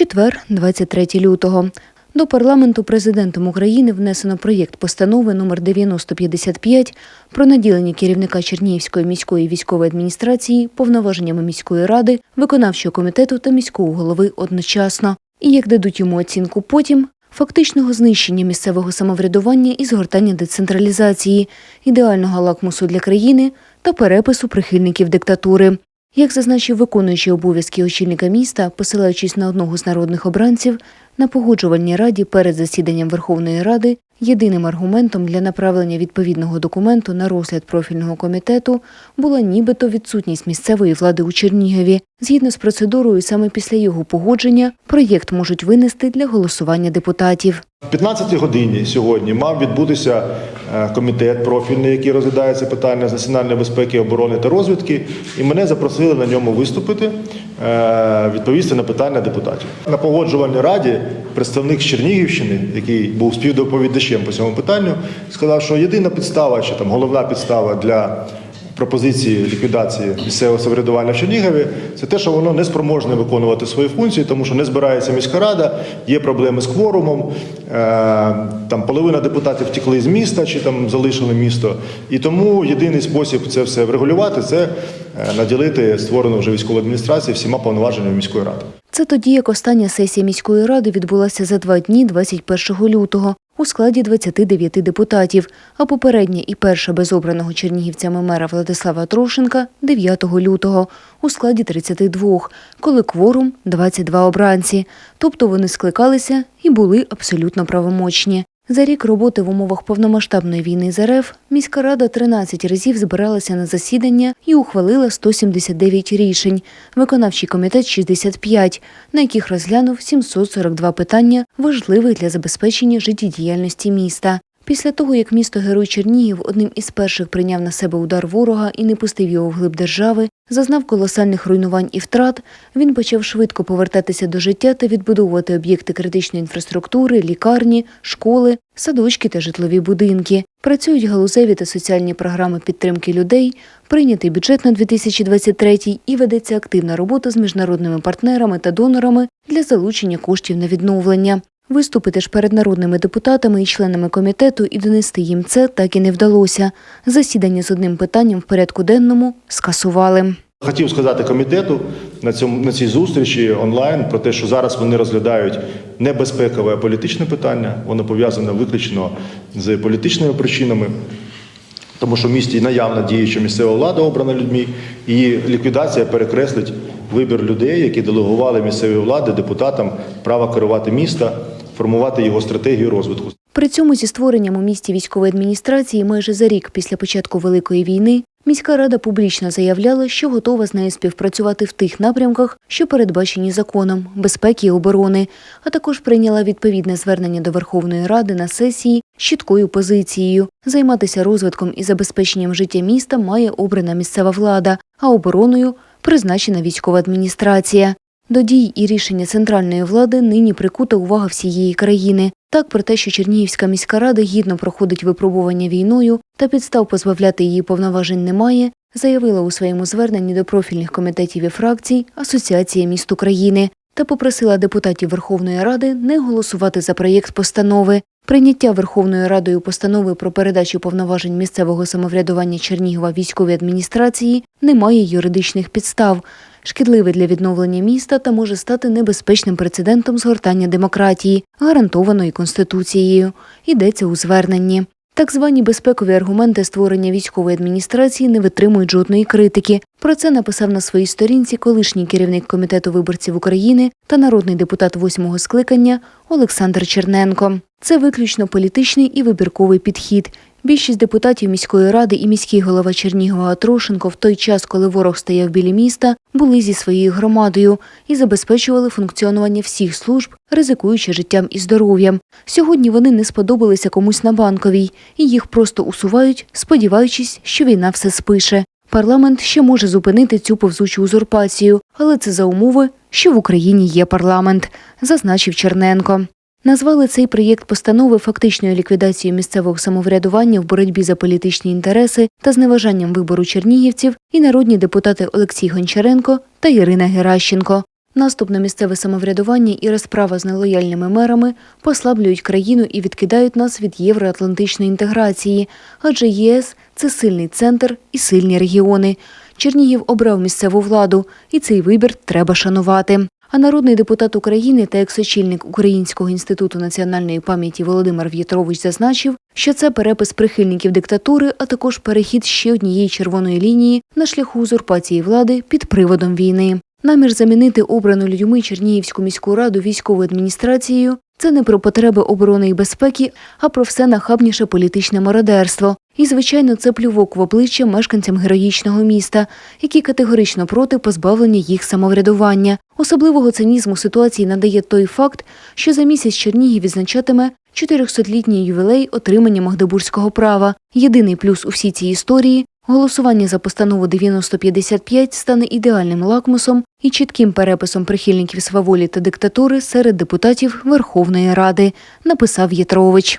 четвер, 23 лютого. До парламенту президентом України внесено проєкт постанови номер 9055 про наділення керівника Чернігівської міської військової адміністрації повноваженнями міської ради, виконавчого комітету та міського голови одночасно. І як дадуть йому оцінку потім, фактичного знищення місцевого самоврядування і згортання децентралізації, ідеального лакмусу для країни та перепису прихильників диктатури. Як зазначив виконуючий обов'язки очільника міста, посилаючись на одного з народних обранців, на погоджувальній раді перед засіданням Верховної Ради єдиним аргументом для направлення відповідного документу на розгляд профільного комітету була нібито відсутність місцевої влади у Чернігові. Згідно з процедурою, саме після його погодження проєкт можуть винести для голосування депутатів. В 15 годині сьогодні мав відбутися е, комітет профільний, який розглядає це питання з національної безпеки, оборони та розвідки, і мене запросили на ньому виступити, е, відповісти на питання депутатів. На погоджувальній раді представник Чернігівщини, який був співдоповідачем по цьому питанню, сказав, що єдина підстава чи там головна підстава для пропозиції ліквідації місцевого самоврядування в Чернігові це те, що воно не спроможне виконувати свої функції, тому що не збирається міська рада, є проблеми з кворумом. е, Там половина депутатів втекли з міста чи там залишили місто. І тому єдиний спосіб це все врегулювати це е, наділити створену вже військову адміністрацію всіма повноваженнями міської ради. Це тоді, як остання сесія міської ради відбулася за два дні 21 лютого у складі 29 депутатів, а попередня і перша без обраного чернігівцями мера Владислава Трошенка 9 лютого у складі 32, коли кворум 22 обранці. Тобто вони скликалися і були абсолютно правомочні. За рік роботи в умовах повномасштабної війни з РФ міська рада 13 разів збиралася на засідання і ухвалила 179 рішень, виконавчий комітет 65, на яких розглянув 742 питання, важливих для забезпечення життєдіяльності міста. Після того, як місто Герой Чернігів одним із перших прийняв на себе удар ворога і не пустив його вглиб держави, зазнав колосальних руйнувань і втрат, він почав швидко повертатися до життя та відбудовувати об'єкти критичної інфраструктури, лікарні, школи, садочки та житлові будинки. Працюють галузеві та соціальні програми підтримки людей, прийнятий бюджет на 2023 і ведеться активна робота з міжнародними партнерами та донорами для залучення коштів на відновлення. Виступити ж перед народними депутатами і членами комітету і донести їм це так і не вдалося. Засідання з одним питанням в порядку денному скасували. Хотів сказати комітету на цьому на цій зустрічі онлайн про те, що зараз вони розглядають не безпекове, а політичне питання. Воно пов'язане виключно з політичними причинами, тому що в місті наявна діюча місцева влада обрана людьми, і ліквідація перекреслить вибір людей, які делегували місцеві влади депутатам право керувати міста, формувати його стратегію розвитку. При цьому зі створенням у місті військової адміністрації майже за рік після початку Великої війни міська рада публічно заявляла, що готова з нею співпрацювати в тих напрямках, що передбачені законом безпеки і оборони, а також прийняла відповідне звернення до Верховної Ради на сесії з чіткою позицією. Займатися розвитком і забезпеченням життя міста має обрана місцева влада, а обороною призначена військова адміністрація. До дій і рішення центральної влади нині прикута увага всієї країни. Так про те, що Чернігівська міська рада гідно проходить випробування війною та підстав позбавляти її повноважень немає, заявила у своєму зверненні до профільних комітетів і фракцій Асоціація міст України та попросила депутатів Верховної Ради не голосувати за проєкт постанови. Прийняття Верховною Радою постанови про передачу повноважень місцевого самоврядування Чернігова військовій адміністрації не має юридичних підстав, шкідливе для відновлення міста та може стати небезпечним прецедентом згортання демократії, гарантованої Конституцією. Йдеться у зверненні. Так звані безпекові аргументи створення військової адміністрації не витримують жодної критики. Про це написав на своїй сторінці колишній керівник комітету виборців України та народний депутат восьмого скликання Олександр Черненко. Це виключно політичний і вибірковий підхід. Більшість депутатів міської ради і міський голова Чернігова Трошенко в той час, коли ворог стояв біля міста, були зі своєю громадою і забезпечували функціонування всіх служб, ризикуючи життям і здоров'ям. Сьогодні вони не сподобалися комусь на банковій, і їх просто усувають, сподіваючись, що війна все спише. Парламент ще може зупинити цю повзучу узурпацію, але це за умови, що в Україні є парламент, зазначив Черненко. Назвали цей проєкт постанови фактичною ліквідацією місцевого самоврядування в боротьбі за політичні інтереси та зневажанням вибору чернігівців і народні депутати Олексій Гончаренко та Ірина Геращенко. Наступ на місцеве самоврядування і розправа з нелояльними мерами послаблюють країну і відкидають нас від євроатлантичної інтеграції, адже ЄС це сильний центр і сильні регіони. Чернігів обрав місцеву владу, і цей вибір треба шанувати. А народний депутат України та екс-очільник Українського інституту національної пам'яті Володимир В'ятрович зазначив, що це перепис прихильників диктатури, а також перехід ще однієї червоної лінії на шляху узурпації влади під приводом війни. Намір замінити обрану людьми Чернігівську міську раду військовою адміністрацією це не про потреби оборони і безпеки, а про все нахабніше політичне мародерство. І, звичайно, це плювок в обличчя мешканцям героїчного міста, які категорично проти позбавлення їх самоврядування. Особливого цинізму ситуації надає той факт, що за місяць Чернігів відзначатиме 400-літній ювілей отримання Магдебурзького права. Єдиний плюс у всій цій історії голосування за постанову 9055 стане ідеальним лакмусом і чітким переписом прихильників сваволі та диктатури серед депутатів Верховної Ради, написав Єтрович.